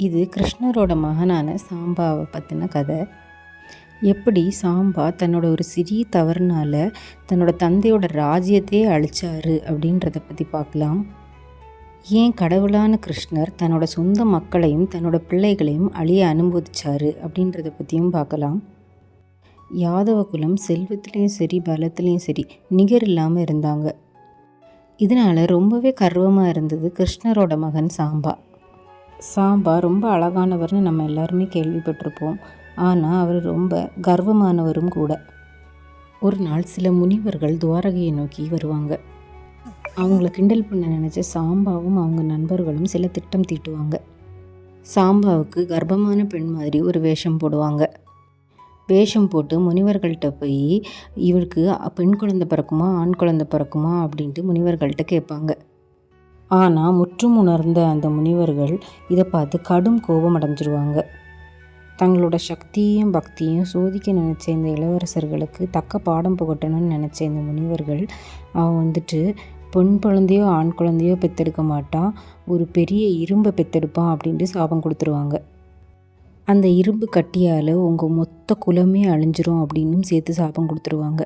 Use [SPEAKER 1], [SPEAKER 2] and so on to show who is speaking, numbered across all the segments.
[SPEAKER 1] இது கிருஷ்ணரோட மகனான சாம்பாவை பற்றின கதை. எப்படி சாம்பா தன்னோட ஒரு சிறிய தவறுனால தன்னோட தந்தையோட ராஜ்யத்தையே அழிச்சாரு அப்படின்றத பற்றி பார்க்கலாம். ஏன் கடவுளான கிருஷ்ணர் தன்னோட சொந்த மக்களையும் தன்னோட பிள்ளைகளையும் அழிய அனுமதிச்சாரு அப்படின்றத பற்றியும் பார்க்கலாம். யாதவ குலம் செல்வத்துலேயும் சரி பலத்துலேயும் சரி நிகர் இல்லாமல் இருந்தாங்க. இதனால் ரொம்பவே கர்வமாக இருந்தது கிருஷ்ணரோட மகன் சாம்பா. சாம்பா ரொம்ப அழகானவர்னு நம்ம எல்லாருமே கேள்விப்பட்டிருப்போம். ஆனால் அவர் ரொம்ப கர்வமானவரும் கூட. ஒரு நாள் சில முனிவர்கள் துவாரகையை நோக்கி வருவாங்க. அவங்கள கிண்டல் பண்ண நினச்ச சாம்பாவும் அவங்க நண்பர்களும் சில திட்டம் தீட்டுவாங்க. சாம்பாவுக்கு கர்ப்பமான பெண் மாதிரி ஒரு வேஷம் போடுவாங்க. வேஷம் போட்டு முனிவர்கள்ட்ட போய் இவருக்கு பெண் குழந்தை பிறக்குமா? ஆண் குழந்தை பிறக்குமா? அப்படின்ட்டு முனிவர்கள்ட்ட கேட்பாங்க. ஆனால் முற்றும் உணர்ந்த அந்த முனிவர்கள் இதை பார்த்து கடும் கோபம் அடைஞ்சிருவாங்க. தங்களோட சக்தியையும் பக்தியையும் சோதிக்க நினச்ச இந்த இளவரசர்களுக்கு தக்க பாடம் புகட்டணும்னு நினச்ச இந்த முனிவர்கள் அவன் வந்துட்டு பெண் குழந்தையோ ஆண் குழந்தையோ பெத்தெடுக்க மாட்டான் ஒரு பெரிய இரும்பை பெத்தெடுப்பான் அப்படின்ட்டு சாபம் கொடுத்துருவாங்க. அந்த இரும்பு கட்டியால் உங்கள் மொத்த குலமே அழிஞ்சிரும் அப்படின்னும் சேர்த்து சாபம் கொடுத்துருவாங்க.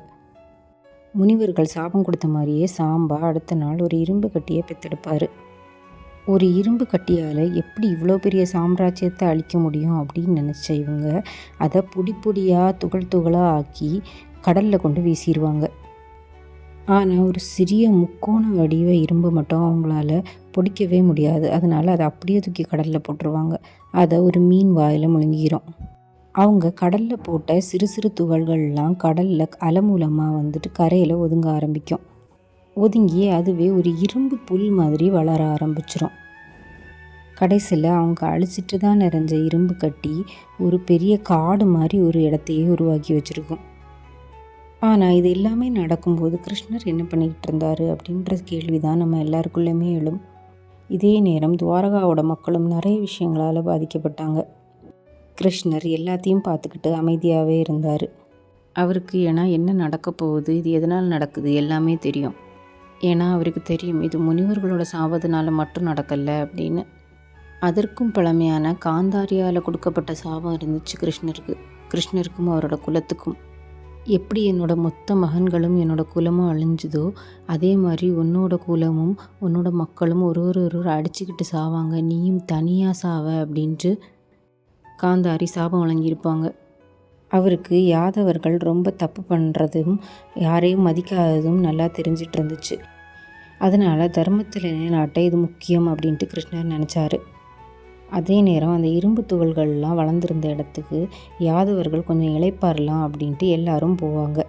[SPEAKER 1] முனிவர்கள் சாபம் கொடுத்த மாதிரியே சாம்பா அடுத்த நாள் ஒரு இரும்பு கட்டியை பெத்தெடுப்பார். ஒரு இரும்பு கட்டியால் எப்படி இவ்வளோ பெரிய சாம்ராஜ்யத்தை அழிக்க முடியும் அப்படின்னு நினச்ச இவங்க அதை பொடி பொடியாக துகள் துகளாக ஆக்கி கடலில் கொண்டு வீசிடுவாங்க ஆனால் ஒரு சிறிய முக்கோண வடிவ இரும்பு மட்டும் அவங்களால பொடிக்கவே முடியாது. அதனால் அதை அப்படியே தூக்கி கடலில் போட்டுருவாங்க. அதை ஒரு மீன் வாயில் முழுங்கிரும். அவங்க கடலில் போட்ட சிறு சிறு துகள்கள்லாம் கடலில் அலை மூலமாக வந்துட்டு கரையில் ஒதுங்க ஆரம்பிக்கும். ஒதுங்கி அதுவே ஒரு இரும்பு புல் மாதிரி வளர ஆரம்பிச்சிரும். கடைசியில் அவங்க அழிச்சிட்டு தான் நிறைஞ்ச இரும்பு கட்டி ஒரு பெரிய காடு மாதிரி ஒரு இடத்தையே உருவாக்கி வச்சுருக்கும். ஆனால் இது எல்லாமே நடக்கும்போது கிருஷ்ணர் என்ன பண்ணிக்கிட்டு இருந்தார் அப்படின்ற கேள்வி தான் நம்ம எல்லாருக்குள்ளேயுமே எழும். இதே நேரம் துவாரகாவோட மக்களும் நிறைய விஷயங்களால் பாதிக்கப்பட்டாங்க. கிருஷ்ணர் எல்லாத்தையும் பார்த்துக்கிட்டு அமைதியாகவே இருந்தார். அவருக்கு ஏன்னா என்ன நடக்க போகுது இது எதனால் நடக்குது எல்லாமே தெரியும். ஏன்னா அவருக்கு தெரியும் இது முனிவர்களோட சாவதுனால மட்டும் நடக்கலை அப்படின்னு. அதற்கும் பழமையான காந்தாரியால் கொடுக்கப்பட்ட சாபம் இருந்துச்சு கிருஷ்ணருக்கு. கிருஷ்ணருக்கும் அவரோட குலத்துக்கும். எப்படி என்னோட மொத்த மகன்களும் என்னோட குலமும் அழிஞ்சுதோ அதே மாதிரி உன்னோட குலமும் உன்னோட மக்களும் ஒரு ஒரு ஒரு அடிச்சுக்கிட்டு சாவாங்க. நீயும் தனியாக சாவ அப்படின்ட்டு காந்தாரி சாபம் வழங்கியிருப்பாங்க. அவருக்கு யாதவர்கள் ரொம்ப தப்பு பண்ணுறதும் யாரையும் மதிக்காததும் நல்லா தெரிஞ்சிட்டு இருந்துச்சு அதனால் தர்மத்தில் நிலைநாட்ட இது முக்கியம் அப்படின்ட்டு கிருஷ்ணர் நினச்சாரு. அதே நேரம் அந்த இரும்பு துகள்கள்லாம் வளர்ந்துருந்த இடத்துக்கு யாதவர்கள் கொஞ்சம் இழைப்பாரலாம் அப்படின்ட்டு எல்லாரும் போவாங்க.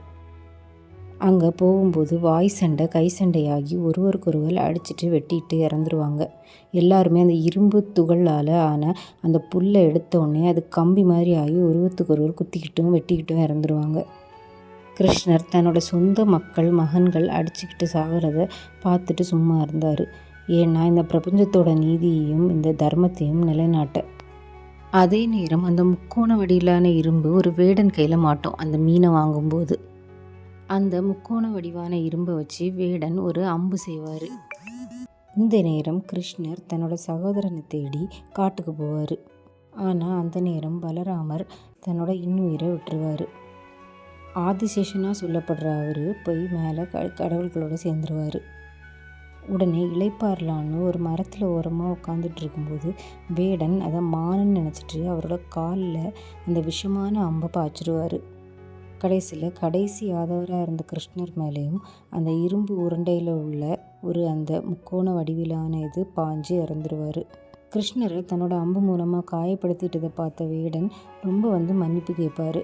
[SPEAKER 1] அங்கே போகும்போது வாய் சண்டை கை சண்டையாகி ஒருவருக்கொருவர் அடிச்சுட்டு வெட்டிட்டு இறந்துருவாங்க. எல்லாருமே அந்த இரும்பு துகளால் ஆன அந்த புல்லை எடுத்தோடனே அது கம்பி மாதிரி ஆகி ஒருவத்துக்கு ஒருவர் குத்திக்கிட்டும் வெட்டிக்கிட்டும் இறந்துருவாங்க. கிருஷ்ணர் தன்னோட சொந்த மக்கள் மகன்கள் அடிச்சுக்கிட்டு சாகிறத பார்த்துட்டு சும்மா இருந்தார். ஏன்னா இந்த பிரபஞ்சத்தோட நீதியையும் இந்த தர்மத்தையும் நிலைநாட்ட. அதே நேரம் அந்த முக்கோண வடியிலான இரும்பு ஒரு வேடன் கையில் மாட்டோம். அந்த மீனை வாங்கும்போது. அந்த முக்கோண வடிவான இரும்பை வச்சு வேடன் ஒரு அம்பு செய்வார். இந்த நேரம் கிருஷ்ணர் தன்னோட சகோதரனை தேடி காட்டுக்கு போவார். ஆனால் அந்த நேரம் பலராமர் தன்னோட இன்னுயிரை விட்டுருவார். ஆதிசேஷனாக சொல்லப்படுற அவர் போய் மேலே க கடவுள்களோடு சேர்ந்துருவார். உடனே இளைப்பாறலான்னு ஒரு மரத்தில் ஓரமாக உட்காந்துட்டு இருக்கும்போது வேடன் அதை மானன்னு நினச்சிட்டு அவரோட காலில் அந்த விஷமான அம்பை பாய்ச்சிருவார். கடைசியில் கடைசி ஆதவராக இருந்த கிருஷ்ணர் மேலேயும் அந்த இரும்பு உருண்டையில் உள்ள ஒரு அந்த முக்கோண வடிவிலான இது பாஞ்சு இறந்துருவார். கிருஷ்ணரை தன்னோட அம்பு மூலமாக காயப்படுத்திட்டதை பார்த்த வேடன் ரொம்ப வந்து மன்னிப்பு கேட்பார்.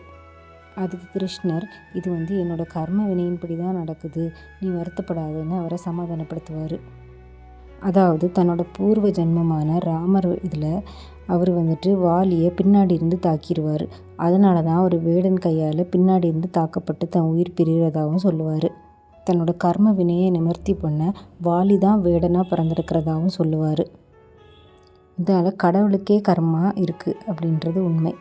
[SPEAKER 1] அதுக்கு கிருஷ்ணர் இது வந்து என்னோட கர்ம வினையின்படி தான் நடக்குது. நீ வருத்தப்படாதுன்னு அவரை சமாதானப்படுத்துவார். அதாவது தன்னோட பூர்வ ஜென்மமான ராமர் இதில் அவர் வந்துட்டு வாலியை பின்னாடி இருந்து தாக்கிடுவார் அதனால தான் அவர் வேடன் கையால் பின்னாடி இருந்து தாக்கப்பட்டு தன் உயிர் பிரிகிறதாகவும் சொல்லுவார். தன்னோட கர்ம வினையை நிமர்த்தி பண்ண வாலி தான் வேடனாக பிறந்திருக்கிறதாகவும் சொல்லுவார். இதால் கடவுளுக்கே கர்மா இருக்குது அப்படின்றது உண்மை.